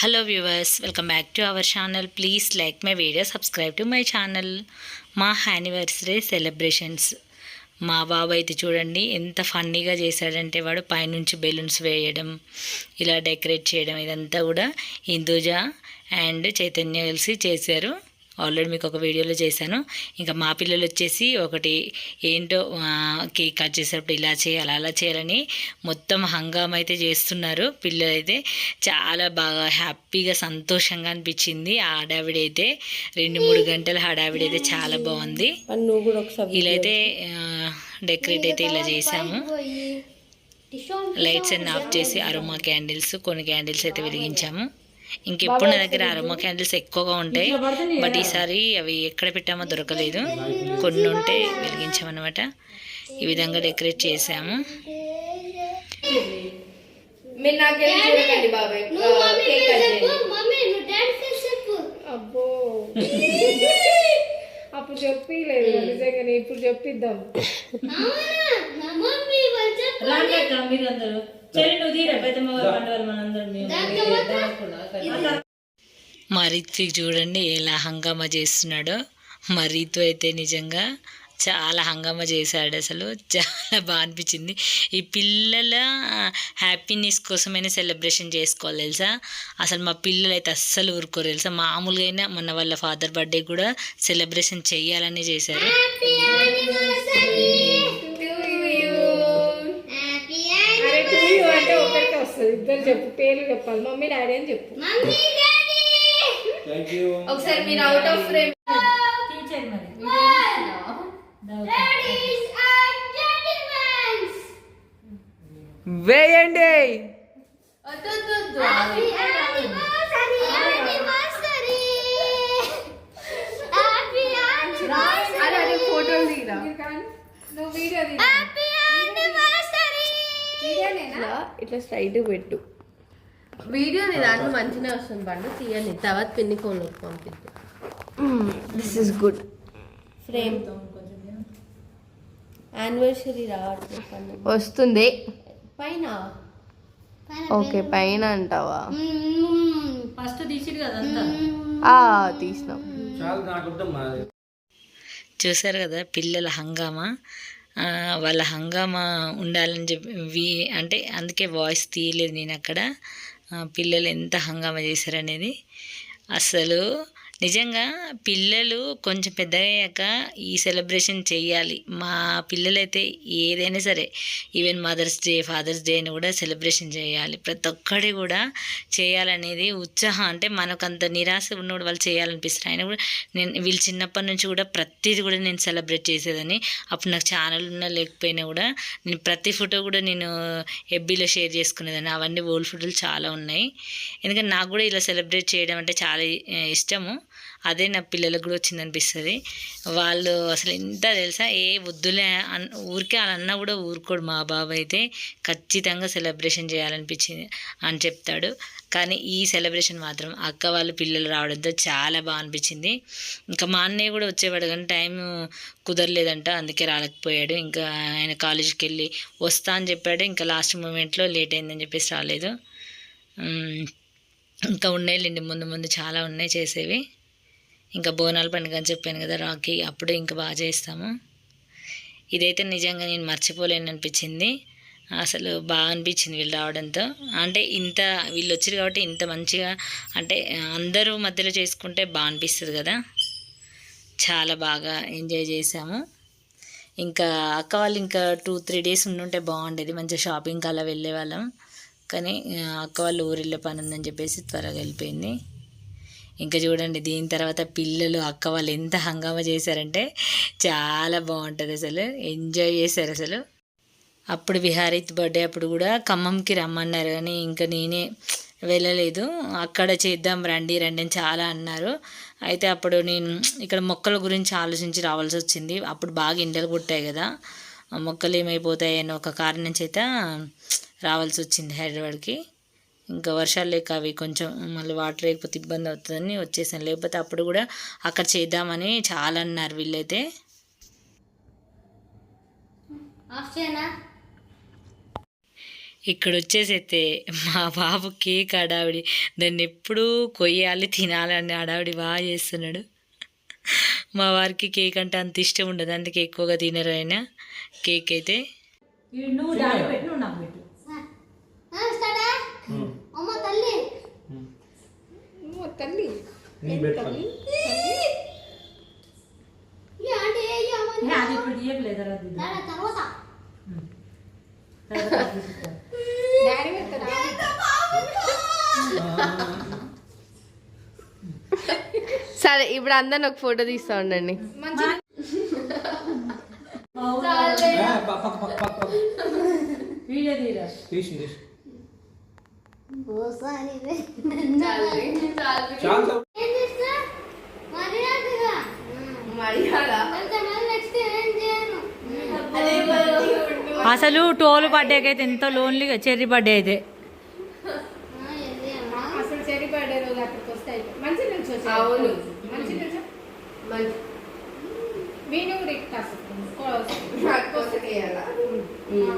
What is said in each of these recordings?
Hello viewers welcome back to our channel please like my video subscribe to my channel మా anniversary celebrations మా బాబు అయితే చూడండి ఎంత ఫన్నీగా చేశాడంటే వాడు పైనుంచి బెలూన్స్ వేయడం ఇలా డెకరేట్ చేయడం ఇదంతా కూడా హిందూజా అండ్ చైతన్య కలిసి చేశారు. ఆల్రెడీ మీకు ఒక వీడియోలో చేశాను. ఇంకా మా పిల్లలు వచ్చేసి ఒకటి ఏంటో కేక్ కట్ చేసేటప్పుడు ఇలా చేయాలి అలా చేయాలని మొత్తం హంగామా అయితే చేస్తున్నారు పిల్లలు అయితే. చాలా బాగా హ్యాపీగా సంతోషంగా అనిపించింది ఆ హడావిడి అయితే. రెండు మూడు గంటల హడావిడి అయితే చాలా బాగుంది. ఇలా అయితే డెకరేట్ అయితే ఇలా చేసాము లైట్స్ అన్ని ఆఫ్ చేసి అరోమా క్యాండిల్స్ కొన్ని క్యాండిల్స్ అయితే వెలిగించాము. ఇంకెప్పుడు నా దగ్గర అరోమా క్యాండిల్స్ ఎక్కువగా ఉంటాయి బట్ ఈసారి అవి ఎక్కడ పెట్టామో దొరకలేదు. కొన్ని ఉంటే వెలిగించామన్నమాట. ఈ విధంగా డెకరేట్ చేసాము అప్పుడు చెప్పలేదు నిజంగానే ఇప్పుడు చెప్పిద్దాం. రిత్విక్ చూడండి ఎలా హంగామా చేస్తున్నాడో. మా రీతు అయితే నిజంగా చాలా హంగామా చేశాడు అసలు. చాలా బాగా అనిపించింది. ఈ పిల్లల హ్యాపీనెస్ కోసమైనా సెలబ్రేషన్ చేసుకోవాలి తెలుసా? అసలు మా పిల్లలు అయితే అస్సలు ఊరుకోరు తెలుసా? మామూలుగా అయినా మొన్న వాళ్ళ ఫాదర్ బర్త్డే కూడా సెలబ్రేషన్ చేయాలని చేశారు. ఇద్దరు చెప్పు పేర్లు చెప్పాలి. మమ్మీ డాడీ అని చెప్పు. ఒకసారి మీరు అవుట్ ఆఫ్ ఫ్రేమ్ వేయండి. అరే అరే ఫోటోలు దిగిరా నువ్వు వీడియో ఇట్లా ఇట్లా స్ట్రైట్ పెట్టు. వీడియో నీ దాంట్లో మంచిగా వస్తుంది పండు తీయండి. తర్వాత పిన్ని ఫోన్లోకి పంపిద్దు. This is good frame anniversary రావట్లేదు పండు. వస్తుంది. పైన? ఓకే పైన. అంటావా? ఫస్ట్ తీసిరు కదా ఆ, తీసినాం. చూసారు కదా పిల్లల హంగామా? వాళ్ళ హంగామా ఉండాలని చెప్పి వి- అంటే అందుకే వాయిస్ తీయలేదు నేను అక్కడ పిల్లలు ఎంత హంగామా చేశారనేది. అసలు నిజంగా పిల్లలు కొంచెం పెద్దయ్యాక ఈ సెలబ్రేషన్ చేయాలి మా పిల్లలైతే ఏదైనా సరే even mother's day father's day అని కూడా సెలబ్రేషన్ చేయాలి ప్రతి ఒక్కటి కూడా చేయాలనేది ఉత్సాహం. అంటే మనకు అంత నిరాశ ఉన్నప్పుడు వాళ్ళు చేయాలనిపిస్తారు ఆయన కూడా నేను వీళ్ళు చిన్నప్పటి నుంచి కూడా ప్రతిది కూడా నేను సెలబ్రేట్ చేసేదని అప్పుడు నాకు ఛానల్ ఉన్నా లేకపోయినా కూడా నేను ప్రతి ఫోటో కూడా నేను ఎబ్బీలో షేర్ చేసుకునేదాన్ని. అవన్నీ ఓల్డ్ ఫోటోలు చాలా ఉన్నాయి. ఎందుకంటే నాకు కూడా ఇలా సెలబ్రేట్ చేయడం అంటే చాలా ఇష్టము. అదే నా పిల్లలకు కూడా వచ్చింది అనిపిస్తుంది వాళ్ళు అసలు ఎంత తెలుసా? ఏ వద్దులే అన్ ఊరికే వాళ్ళన్న కూడా ఊరుకోడు మా బాబు అయితే. ఖచ్చితంగా సెలబ్రేషన్ చేయాలనిపించింది అని చెప్తాడు. కానీ ఈ సెలబ్రేషన్ మాత్రం అక్క వాళ్ళ పిల్లలు రావడంతో చాలా బాగా అనిపించింది. ఇంకా మా అన్నయ్య కూడా వచ్చేవాడు కానీ టైం కుదరలేదంట. అందుకే రాలేకపోయాడు. ఇంకా ఆయన కాలేజీకి వెళ్ళి వస్తా అని చెప్పాడు. ఇంకా లాస్ట్ మూమెంట్లో లేట్ అయిందని చెప్పేసి రాలేదు. ఇంకా ఇంకా ఉన్నాయిలేండి ముందు ముందు చాలా ఉన్నాయి చేసేవి. ఇంకా బోనాల పండుగ అని చెప్పాను కదా రాఖీ అప్పుడు ఇంకా బాగా చేస్తాము. ఇదైతే నిజంగా నేను మర్చిపోలేను అనిపించింది. అసలు బాగా అనిపించింది వీళ్ళు రావడంతో. అంటే ఇంత వీళ్ళు వచ్చారు కాబట్టి ఇంత మంచిగా అంటే అందరూ మధ్యలో చేసుకుంటే బాగా అనిపిస్తుంది కదా. చాలా బాగా ఎంజాయ్ చేసాము ఇంకా అక్క వాళ్ళు ఇంకా టూ త్రీ డేస్ ఉండుంటే బాగుండేది. మంచిగా షాపింగ్కి అలా వెళ్ళే వాళ్ళం కానీ అక్క వాళ్ళు ఊరిళ్ళే పని ఉందని చెప్పేసి త్వరగా వెళ్ళిపోయింది. ఇంకా చూడండి దీని తర్వాత పిల్లలు అక్క వాళ్ళు ఎంత హంగామా చేశారంటే చాలా బాగుంటుంది అసలు. ఎంజాయ్ చేశారు అసలు. అప్పుడు విహారీత్ బర్త్డే అప్పుడు కూడా ఖమ్మంకి రమ్మన్నారు కానీ ఇంకా నేనే వెళ్ళలేదు. అక్కడ చేద్దాం రండి రండి అని చాలా అన్నారు. అయితే అప్పుడు నేను ఇక్కడ మొక్కల గురించి ఆలోచించి రావాల్సి వచ్చింది. అప్పుడు బాగా ఎండలు కొట్టాయి కదా. ఆ మొక్కలు ఏమైపోతాయి అని ఒక కారణం చేత రావాల్సి వచ్చింది హైదరాబాద్కి. ఇంకా వర్షాలు లేక అవి కొంచెం మళ్ళీ వాటర్ లేకపోతే ఇబ్బంది అవుతుందని వచ్చేసాను. లేకపోతే అప్పుడు కూడా అక్కడ చేద్దామని చాలా అన్నారు వీళ్ళైతే. ఇక్కడ వచ్చేసి అయితే మా బాబు కేక్ హడావిడి దాన్ని ఎప్పుడూ కొయ్యాలి తినాలని హడావిడి బాగా చేస్తున్నాడు. మా వారికి కేక్ అంటే అంత ఇష్టం ఉండదు అందుకే ఎక్కువగా తినరు ఆయన. కేక్ అయితే. నువ్వు డాడీ పెట్టు నువ్వు నాకు పెట్టు అమ్మ తల్లి నువ్వు తల్లి ఈ ఆంటీ ఏ ఈ అమ్మ ఏ, అది ఇప్పుడు తర్వాత. డాడీ సరే ఇప్పుడు అందరిని ఒక ఫోటో తీస్తా ఉండండి తీరా ఓసారి ఏం చేస్తా మర్యాదగా వెళ్తే మళ్ళీ నెక్స్ట్ ఏం చేయను అసలు టోల్ బర్త్డేకి అయితే ఎంతో లోన్లీగా చెర్రీ బర్త్డే అయితే. ఆ,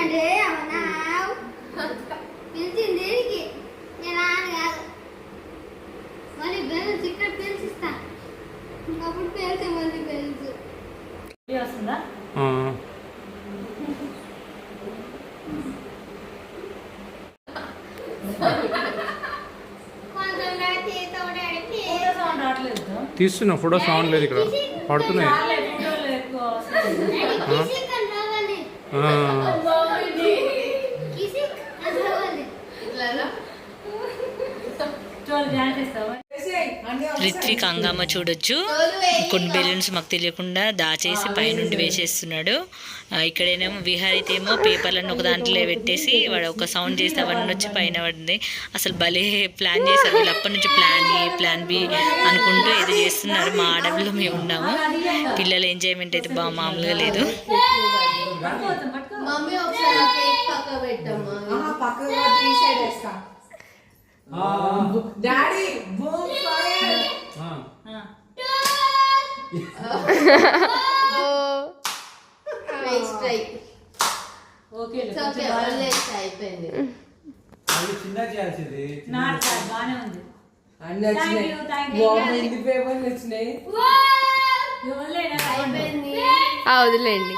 అంటే అవునా పిలిచింది దేనికి? నేను నాన్న కాదు. మళ్ళీ బెలూన్స్ ఇక్కడ పిలిచిస్తా. అప్పుడు పేలితే మళ్ళీ వస్తుందా తీస్తున్నా ఫోటో సౌండ్ లేదు ఇక్కడ. పడుతున్నాయి. రిత్విక్ హంగామా చూడొచ్చు కొన్ని బెలూన్స్ మాకు తెలియకుండా దాచేసి పైనుండి వేసేస్తున్నాడు ఇక్కడేనేమో విహార్ అయితే ఏమో పేపర్లను ఒక దాంట్లో పెట్టేసి వాడు ఒక సౌండ్ చేస్తే అవన్నీ వచ్చి పైన పడింది అసలు భలే ప్లాన్ చేశారు వీళ్ళు అప్పటి నుంచి ప్లాన్ ఏ ప్లాన్ బి అనుకుంటూ ఏదో చేస్తున్నారు మా అడవిలో మేము ఉన్నాము పిల్లల ఎంజాయ్మెంట్ అయితే బాగా మామూలుగా లేదు. మమ్మీ ఒకసారి ఆ కేక్ పక్క పెట్టమ్మా. పక్కగా ఈ సైడ్ వేస్తా. Daddy boom fire. Okay okay already అయిపోయింది. అది చేయాల్సింది. బ్యాడ్, బాగానే ఉంది. అన్ని థ్యాంక్ యూ థ్యాంక్ యూ ఎన్ని పేపర్లు వచ్చినాయి? అయిపోయింది. ఆ, వదిలేండి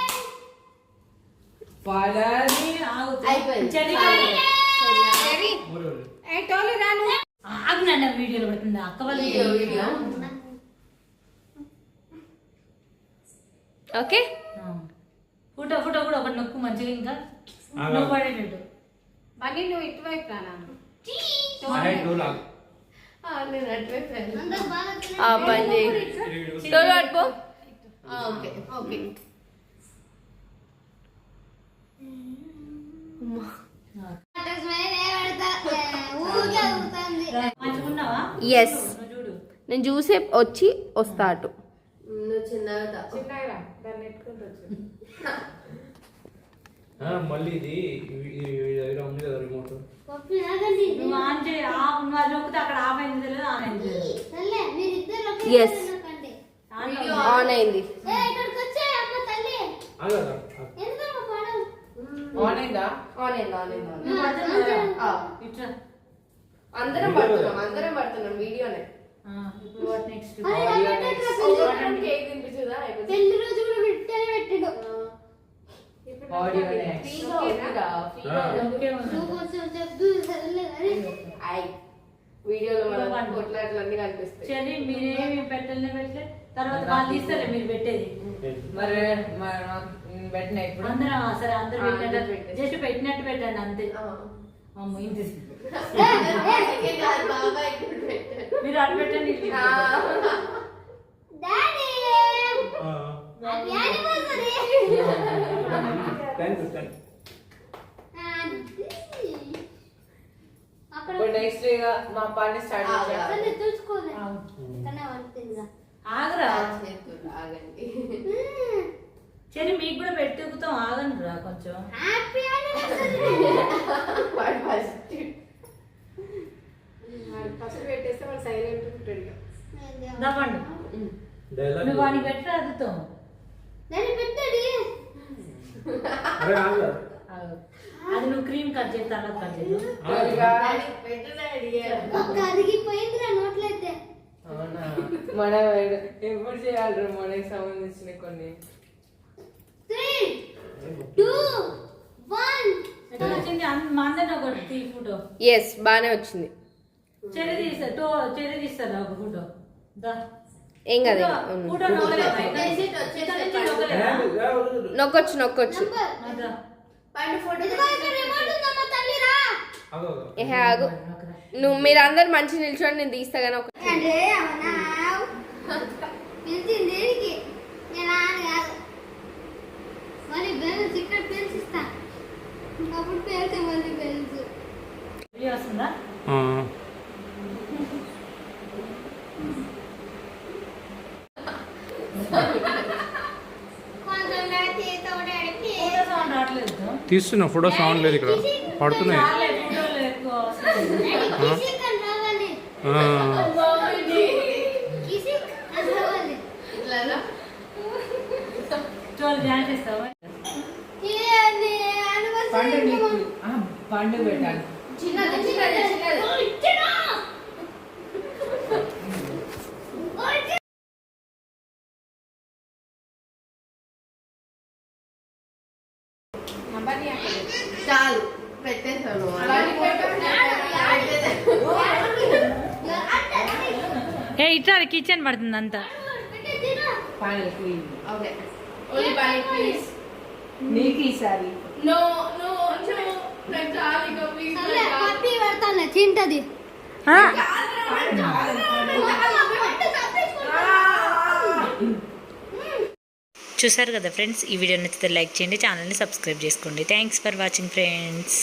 ఆగు నాన్న వీడియోలో పెడుతుంది. అక్క వాళ్ళ వీడియో ఓకే. ఫోటో ఫోటో కూడా ఒకటి నొక్కు మంచిగా ఇంకా. నువ్వు పడేటట్టు. మళ్ళీ నువ్వు ఇటువైపు రానా పని చేయి. ఓకే ఓకే స్మైల్ ఏ పెడతా ఊరికే ఊరుతుంది మంచిగా ఉన్నావా ఎస్ నేను చూసే వచ్చి వస్తా అటు. మళ్ళీ ఇది ఉంది కదా రిమోట్ నువ్వు ఆన్ అయింది ఆన్ అయిందా? ఆన్ అయింది ఆన్ అయింది నువ్వు పడుతున్నావా? ఆ, ఇట్లా. అందరం పడుతున్నాం అందరం పడుతున్నాం వీడియోనే. నెక్స్ట్. కేక్ తినిపించుదా అయిపోతుంది పెళ్ళి రోజు కూడా పెట్టనే పెట్టాడు. Audio I. వీడియోలో. మనం కొట్లాట్లన్నీ కనిపిస్తాయి. సరే మీరేమి పెట్టలే పెట్టలే. తర్వాత వాళ్ళు తీస్తారే మీరు పెట్టేది. మరి పెట్టిన ఇప్పుడు అందరం సరే అందరూ ఆ, అందరూ పెట్టండి పెట్టేసి. జస్ట్ పెట్టినట్టు పెట్టండి అంతే. ఆ. అమ్మ కూడా పెట్టాడు. మీరు అటు పెట్టండి ఇటు ఇప్పుడు నెక్స్ట్ ఇక మా పని స్టార్ట్ చేసాం వండుతుందిగా ఆగరా? ఆగండి. సరే మీకు కూడా పెట్టుకుతాం ఆగండి రా కొంచెం. వాడు ఫస్ట్ పెట్టేస్తే వాడు సైలెంట్ ఉంటాడు ఇక. దవ్వండి డైలాగ్ నువ్వు వానికి పెట్టి అద్దుతావు దాన్ని పెట్టండి అరే ఆగు. అది నువ్వు క్రీమ్ కట్ నోట్లయితే మన ఎప్పుడు చేయాలి మనకి సంబంధించిన కొన్ని? ఎస్ బాగానే వచ్చింది? ఏం కదా. నొక్కొచ్చు నొక్కొచ్చు. ఆగు, నువ్వు మీరందరు మంచి నిల్చోండి నేను తీస్తా కానీ ఒక అంటే అవునావ్ పిలిచింది దేనికి నేను ఆన కాదు మళ్ళీ బెలూన్స్ ఇక్కడ పెన్స్ ఇస్తా ఇంకప్పుడు పేలితే మళ్ళీ బెలూన్స్ వీడియో వస్తుందా ఆ. కొంచెం చేతితో ఫోటో సౌండ్ రావట్లేదు తీస్తున్నా ఫోటో సౌండ్ లేదు ఇక్కడ. పడుతున్నాయి. చాలే పండు పెట్టాలి చిన్నది చిన్నది చిన్నది. చిన్న చాలు. పెట్టేసాను. ఏ ఇట్లా కిచెన్ పడుతుంది అంతా. నీకు ఈసారి నో నో తింటది చూసారు కదా ఫ్రెండ్స్ ఈ వీడియో నచ్చితే లైక్ చేయండి ఛానల్ని సబ్స్క్రైబ్ చేసుకోండి. Thanks for watching friends